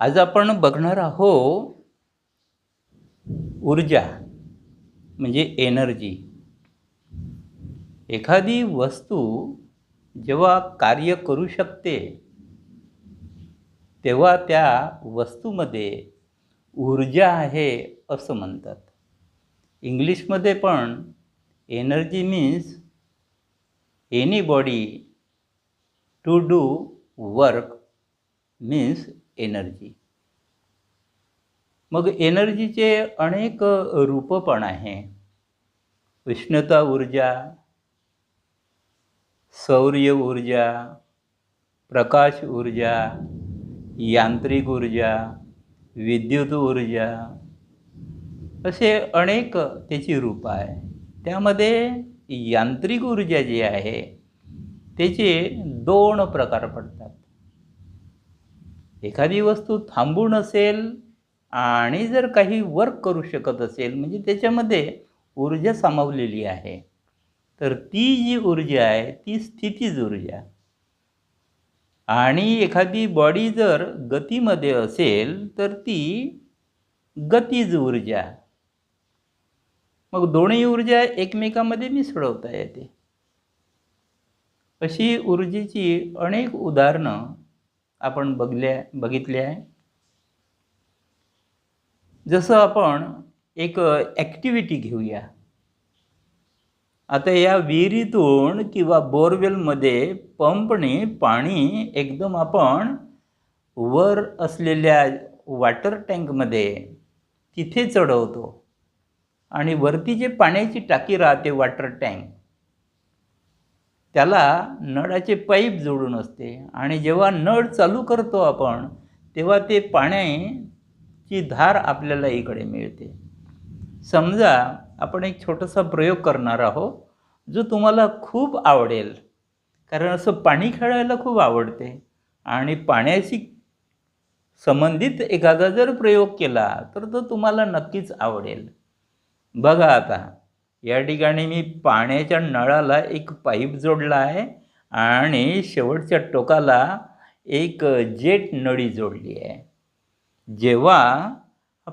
आज आपण बघणार आहोत ऊर्जा म्हणजे एनर्जी एखादी वस्तू जेव्हा कार्य करू शकते तेव्हा त्या वस्तूमध्ये ऊर्जा आहे असं म्हणतात. इंग्लिशमध्ये पण energy means any body to do work means energy मग एनर्जीचे अनेक रूपं पण आहे. उष्णता ऊर्जा सौर्य ऊर्जा प्रकाश ऊर्जा यांत्रिक ऊर्जा विद्युत ऊर्जा असे अनेक त्याची रूपं आहे. त्यामध्ये यांत्रिक ऊर्जा जी आहे त्याचे दोन प्रकार पडतात. एखादी वस्तू थांबून असेल आणि जर काही वर्क करू शकत असेल म्हणजे त्याच्यामध्ये ऊर्जा सामावलेली आहे तर ती जी ऊर्जा आहे ती स्थितीज ऊर्जा. आणि एखादी बॉडी जर गतीमध्ये असेल तर ती गतीज ऊर्जा. मग दोन्ही ऊर्जा एकमेकामध्ये मिसळवता येते. अशी ऊर्जेची अनेक उदाहरणं आपण बघल्या बघितले आहे. जसं आपण एक ॲक्टिव्हिटी घेऊया. आता या विहिरीतून किंवा बोरवेलमध्ये पंपने पाणी एकदम आपण वर असलेल्या वॉटर टँकमध्ये तिथे चढवतो. आणि वरती जे पाण्याची टाकी राहते वॉटर टँक त्याला नळाचे पाईप जोडून असते. आणि जेव्हा नळ चालू करतो आपण तेव्हा ते पाण्याची धार आपल्याला इकडे मिळते. समजा आपण एक छोटासा प्रयोग करणार आहोत जो तुम्हाला खूप आवडेल. कारण असं पाणी खेळायला खूप आवडते. आणि पाण्याशी संबंधित एखादा जर प्रयोग केला तर तो तुम्हाला नक्कीच आवडेल. बघा आता या ठिकाणी मी पाण्याच्या नळाला एक पाईप जोडला आहे आणि शेवटच्या टोकाला एक जेट नळी जोडली आहे. जेव्हा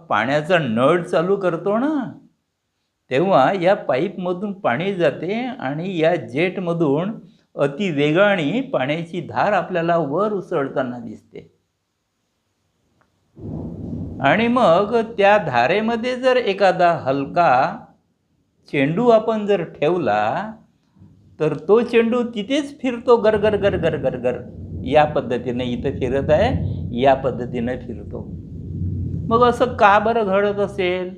पाण्याचा नळ चालू करतो ना तेव्हा या पाईपमधून पाणी जाते आणि या जेटमधून अतिवेगाने पाण्याची धार आपल्याला वर उसळताना दिसते. आणि मग त्या धारेमध्ये जर एखादा हलका चेंडू आपण जर ठेवला तर तो चेंडू तिथेच फिरतो गरगर गर गर गर गर या पद्धतीने इथं फिरत आहे या पद्धतीनं फिरतो. मग असं का बरं घडत असेल?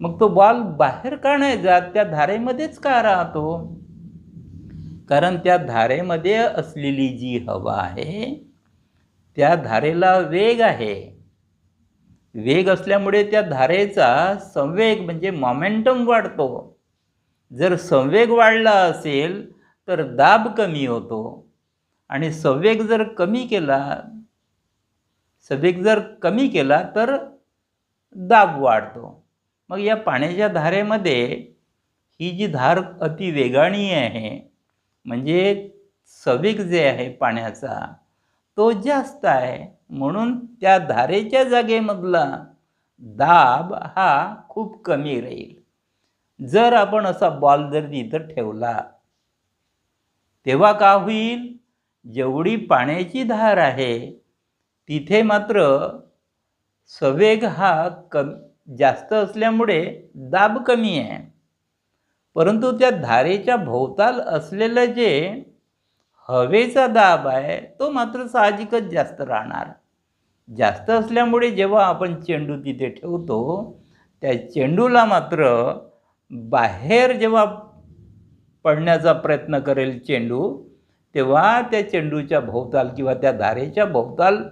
मग तो बॉल बाहेर का नाही जात? त्या धारेमध्येच का राहतो? कारण त्या धारेमध्ये असलेली जी हवा आहे त्या धारेला वेग आहे. वेग असल्यामुळे त्या धारेचा संवेग म्हणजे मॉमेंटम वाढतो. जर संवेग वाढला असेल तर दाब कमी होतो. आणि संवेग जर कमी केला संवेग जर कमी केला तर दाब वाढतो. मग या पाण्याच्या धारेमध्ये ही जी धार अतिवेगाणी आहे म्हणजे संवेग जे आहे पाण्याचा तो जास्त आहे. म्हणून त्या धारेच्या जागेमधला दाब हा खूप कमी राहील. जर आपण असा बॉल जर तिथं ठेवला तेव्हा का होईल? जेवढी पाण्याची धार आहे तिथे मात्र सवेग हा कम जास्त असल्यामुळे दाब कमी आहे. परंतु त्या धारेच्या भोवताल असलेलं जे हवेचा दाब आहे तो मात्र साहजिकच जास्त राहणार. जास्त असल्यामुळे जेव्हा आपण चेंडू तिथे ठेवतो त्या चेंडूला मात्र बाहेर जेव्हा पडण्याचा प्रयत्न करेल चेंडू तेव्हा त्या चेंडूच्या भोवताल किंवा त्या धारेच्या भोवताल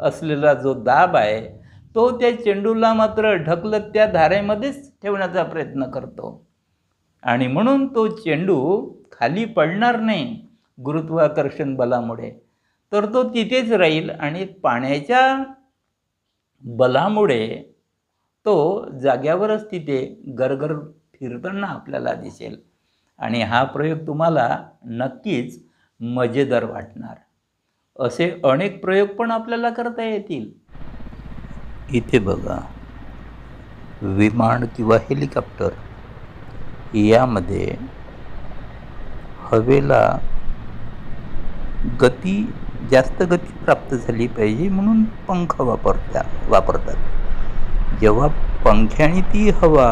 असलेला जो दाब आहे तो त्या चेंडूला मात्र ढकलत त्या धारेमध्येच ठेवण्याचा प्रयत्न करतो. आणि म्हणून तो चेंडू खाली पडणार नाही. गुरुत्वाकर्षण बलामुळे. तर तो तिथेच राहील आणि पाण्याच्या बलामुळे तो जाग्यावरच तिथे गरगर फिरताना आपल्याला दिसेल. आणि हा प्रयोग तुम्हाला नक्कीच मजेदार वाटणार. असे अनेक प्रयोग पण आपल्याला करता येतील. इथे बघा. विमान किंवा हेलिकॉप्टर. यामध्ये हवेला गती जास्त गती प्राप्त झाली पाहिजे म्हणून पंख वापरता वापरतात. जेव्हा पंख्याने ती हवा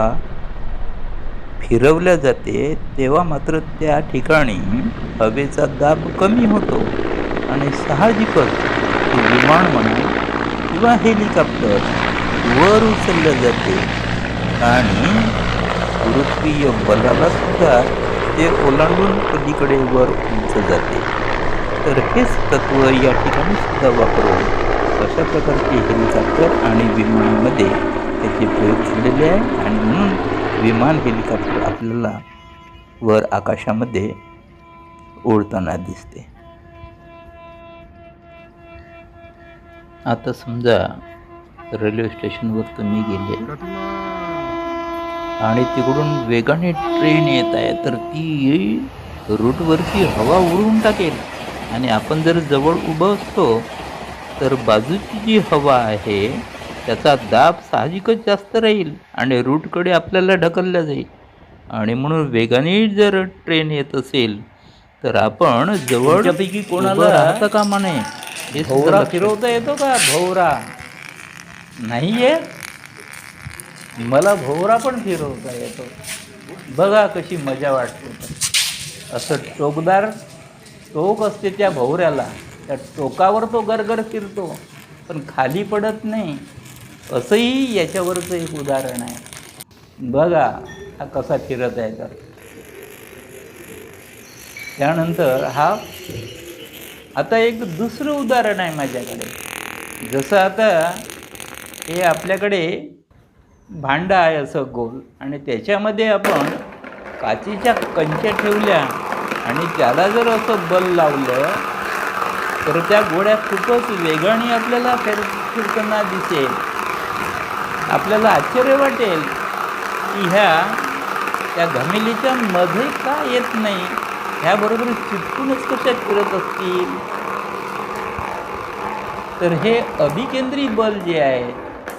फिरवल्या जाते तेव्हा मात्र त्या ठिकाणी हवेचा दाब कमी होतो आणि साहजिकच विमान म्हणा किंवा हेलिकॉप्टर वर उचललं जाते आणि गुरुत्वीय बलाला सुद्धा ते ओलांडून पलीकडे वर उंच जाते. तर हेच तत्व या ठिकाणी सुद्धा वापरून अशा प्रकारचे हेलिकॉप्टर आणि विमानामध्ये त्याचे प्रयोग झालेले आहे. आणि म्हणून विमान हेलिकॉप्टर आपल्याला वर आकाशामध्ये उडताना दिसते. आता समजा रेल्वे स्टेशनवर तुम्ही गेले आणि तिकडून वेगाने ट्रेन येत आहे तर ती रूटवरची हवा उडवून टाकेल. आणि आपण जर जवळ उभं असतो तर बाजूची जी हवा आहे त्याचा दाब साहजिकच जास्त राहील आणि रूटकडे आपल्याला ढकलल्या जाईल. आणि म्हणून वेगाने जर ट्रेन येत असेल तर आपण जवळ तुमच्यापैकी कोणाला राहता कामा नये. हे भोवरा फिरवता येतो का? भोवरा. नाही येत मला भोवरा पण फिरवता येतो. बघा कशी मजा वाटते. असं टोकदार टोक असते त्या भोवऱ्याला. त्या टोकावर तो गरगर फिरतो. पण खाली पडत नाही. असंही याच्यावरचं एक उदाहरण आहे. बघा हा कसा फिरत आहे तर. त्यानंतर हा आता एक दुसरं उदाहरण आहे माझ्याकडे. जसं आता हे आपल्याकडे भांडं आहे असं गोल. आणि त्याच्यामध्ये आपण काचेच्या कंच्या ठेवल्या. आणि त्याला जर असं बल लावलं तर त्या गोळ्या खूपच वेगाने आपल्याला फिर फिरताना दिसेल. आपल्याला आश्चर्य वाटेल की ह्या त्या घमेलीच्या मध्ये का येत नाही? ह्याबरोबर चिटकूनच कशा फिरत असतील? तर हे अभिकेंद्री बल जे आहे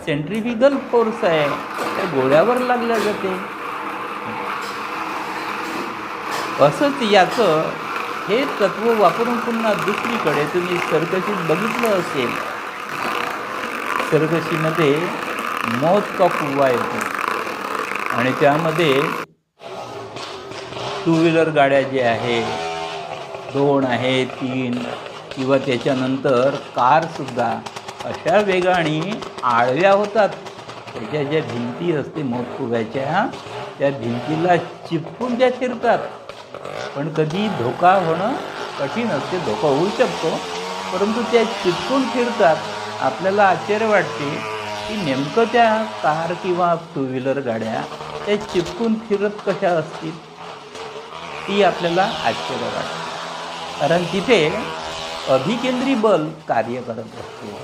सेंट्रिफ्युगल फोर्स आहे त्या गोळ्यावर लागल्या जाते. असंच याचं हे तत्व वापरून पुन्हा दुसरीकडे तुम्ही सर्कशीत बघितलं असेल. सर्कशीमध्ये मौत का कुवा येतो? आणि त्यामध्ये टू व्हीलर गाड्या जे आहे दोन आहे तीन किंवा त्याच्यानंतर कारसुद्धा अशा वेगाने आळव्या होतात. त्याच्या ज्या भिंती असते मोतकुव्याच्या त्या भिंतीला चिपकून त्या शिरतात पण कधी धोका होणं कठीण असते धोका होऊ शकतो. परंतु त्या चिपकून फिरतात आपल्याला आश्चर्य वाटते की नेमकं त्या कार किंवा टू व्हीलर गाड्या त्या चिपकून फिरत कशा असतील? ती आपल्याला आश्चर्य वाटते. कारण तिथे अभिकेंद्री बल कार्य करत असते.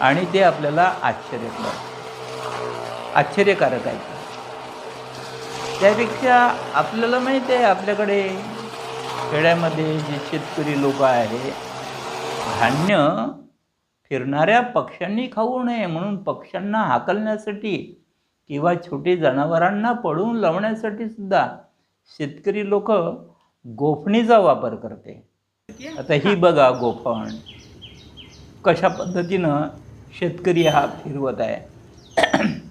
आणि ते आपल्याला आश्चर्य आश्चर्यकारक आहे. त्यापेक्षा आपल्याला माहीत आहे आपल्याकडे खेड्यामध्ये जे शेतकरी लोक आहे धान्य फिरणाऱ्या पक्ष्यांनी खाऊ नये म्हणून पक्ष्यांना हाकलण्यासाठी किंवा छोटे जनावरांना पळून लावण्यासाठी सुद्धा शेतकरी लोक गोफणीचा वापर करते. आता ही बघा गोफण कशा पद्धतीनं शेतकरी हा फिरवत आहे.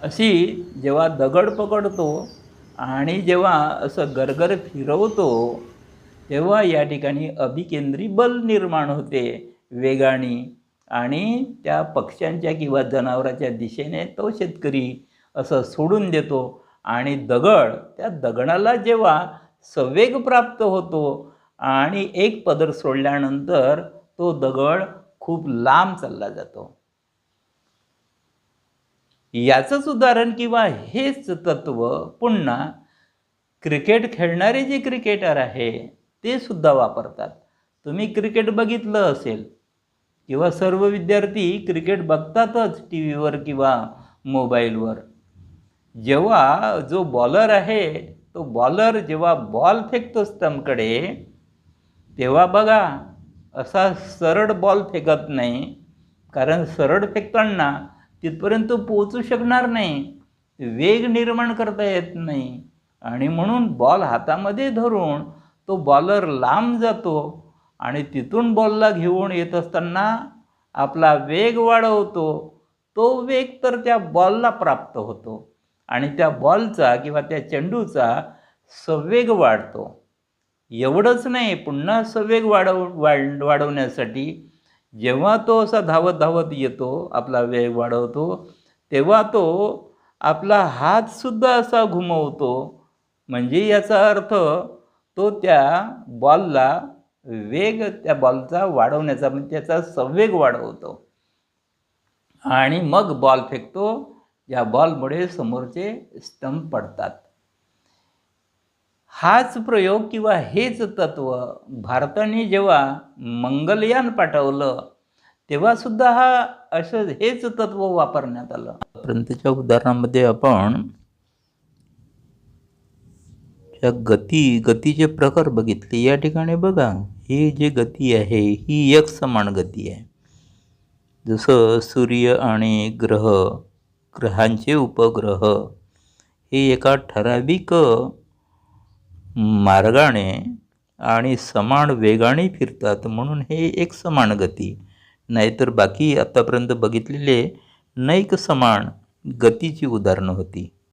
अशी जेव्हा दगड पकडतो आणि जेव्हा असं गरगर फिरवतो तेव्हा या ठिकाणी अभिकेंद्री बल निर्माण होते वेगाने आणि त्या पक्ष्यांच्या किंवा जनावराच्या दिशेने तो शेतकरी असं सोडून देतो आणि दगड त्या दगडाला जेव्हा संवेग प्राप्त होतो आणि एक पदर सोडल्यानंतर तो दगड खूप लांब चालला जातो. याचंच उदाहरण किंवा हेच तत्व पुन्हा क्रिकेट खेळणारे जे क्रिकेटर आहे ते सुद्धा वापरतात. तुम्ही क्रिकेट बघितलं असेल किंवा सर्व विद्यार्थी क्रिकेट बघतातच टी व्हीवर किंवा मोबाईलवर. जेव्हा जो बॉलर आहे तो बॉलर जेव्हा बॉल फेकतो स्टंपकडे तेव्हा बघा असा सरळ बॉल फेकत नाही. कारण सरळ फेकताना तिथपर्यंत पोचू शकणार नाही. वेग निर्माण करता येत नाही. आणि म्हणून बॉल हातामध्ये धरून तो बॉलर लांब जातो आणि तिथून बॉलला घेऊन येत असताना आपला वेग वाढवतो. तो वेग तर त्या बॉलला प्राप्त होतो. आणि त्या बॉलचा किंवा त्या चेंडूचा संवेग वाढतो. एवढंच नाही पुन्हा संवेग वाढव वाढ वाढवण्यासाठी जेव्हा तो असा धावत धावत येतो आपला वेग वाढवतो तेव्हा तो आपला हातसुद्धा असा घुमवतो. म्हणजे याचा अर्थ तो त्या बॉलला वेग त्या बॉलचा वाढवण्याचा म्हणजे त्याचा संवेग वाढवतो. आणि मग बॉल फेकतो. या बॉलमुळे समोरचे स्टंप पडतात. हाच प्रयोग किंवा हेच तत्व भारताने जेव्हा मंगलयान पाठवलं तेव्हा सुद्धा हा असं हेच तत्व वापरण्यात आलं. पर्यंतच्या उदाहरणामध्ये आपण ज्या गती गतीचे प्रकार बघितले या ठिकाणी बघा ही जी गती आहे ही एक समान गती आहे. जसं सूर्य आणि ग्रह ग्रहांचे उपग्रह हे एका ठराविक मार्गाने आणि समान वेगाने फिरतात म्हणून हे एक समान गती. नाहीतर बाकी आत्तापर्यंत बघितलेले नैक समान गतीची उदाहरणं होती.